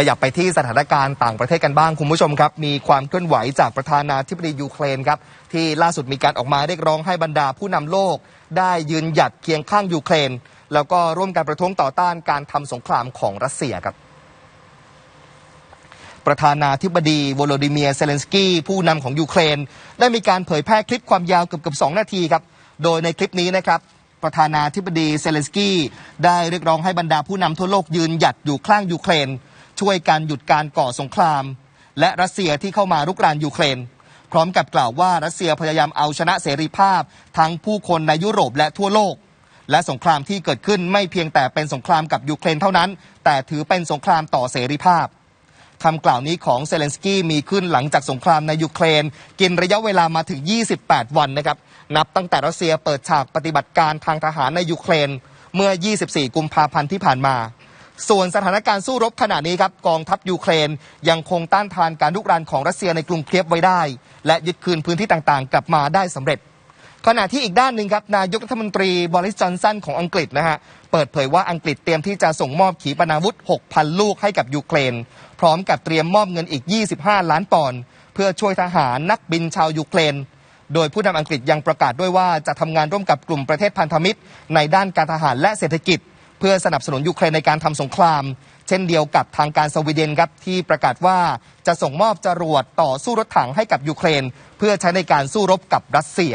ขยับไปที่สถานการณ์ต่างประเทศกันบ้างคุณผู้ชมครับ มีความเคลื่อนไหวจากประธานาธิบดียูเครนครับที่ล่าสุดมีการออกมาเรียกร้องให้บรรดาผู้นำโลก ได้ยืนหยัดเคียงข้างยูเครน แล้วก็ร่วมกันประท้วงต่อต้านการทำสงครามของรัสเซียครับประธานาธิบดีโวโลดิเมียเซเลนสกี้ผู้นำของยูเครน ได้มีการเผยแพร่คลิปความยาวเกือบเกือบสองนาทีครับ โดยในคลิปนี้นะครับ ประธานาธิบดีเซเลนสกี้ได้เรียกร้องให้บรรดาผู้นำทั่วโลกยืนหยัดอยู่ข้างยูเครน ช่วยการหยุดการก่อสงคราม และรัสเซียที่เข้ามารุกรานยูเครน พร้อมกับกล่าวว่ารัสเซียพยายามเอาชนะเสรีภาพ ทั้งผู้คนในยุโรปและทั่วโลก และสงครามที่เกิดขึ้นไม่เพียงแต่เป็นสงครามกับยูเครนเท่านั้น แต่ถือเป็นสงครามต่อเสรีภาพคำกล่าวนี้ของเซเลนสกี้มีขึ้นหลังจากสงครามในยูเครน กินระยะเวลามาถึง 28 วันนะครับ นับตั้งแต่รัสเซียเปิดฉากปฏิบัติการทางทหารในยูเครน เมื่อ 24 กุมภาพันธ์ที่ผ่านมา ส่วนสถานการณ์สู้รบขณะนี้ครับกองทัพยูเครนยังคงต้านทานการลุกรานของรัสเซียในกรุงเคียฟไว้ได้ และยึดคืนพื้นที่ต่างๆ กลับมาได้สำเร็จ ขณะที่อีกด้านหนึ่งครับนายกรัฐมนตรีบริสจอนสันของอังกฤษนะฮะเปิดเผยว่าอังกฤษเตรียมที่จะส่งมอบขีปนาวุธ 6,000 ลูกให้กับยูเครน พร้อมกับเตรียมมอบเงินอีก 25 ล้านปอนด์เพื่อช่วยทหารนักบินชาวยูเครนโดยผู้นำอังกฤษยังประกาศด้วยว่าจะทำงานร่วมกับกลุ่มประเทศพันธมิตร ในด้านการทหารและเศรษฐกิจ เพื่อสนับสนุนยูเครนในการทำสงคราม เช่นเดียวกับทางการสวีเดนครับที่ประกาศว่าจะส่งมอบจรวดต่อสู้รถถังให้กับยูเครน เพื่อใช้ในการสู้รบกับรัสเซีย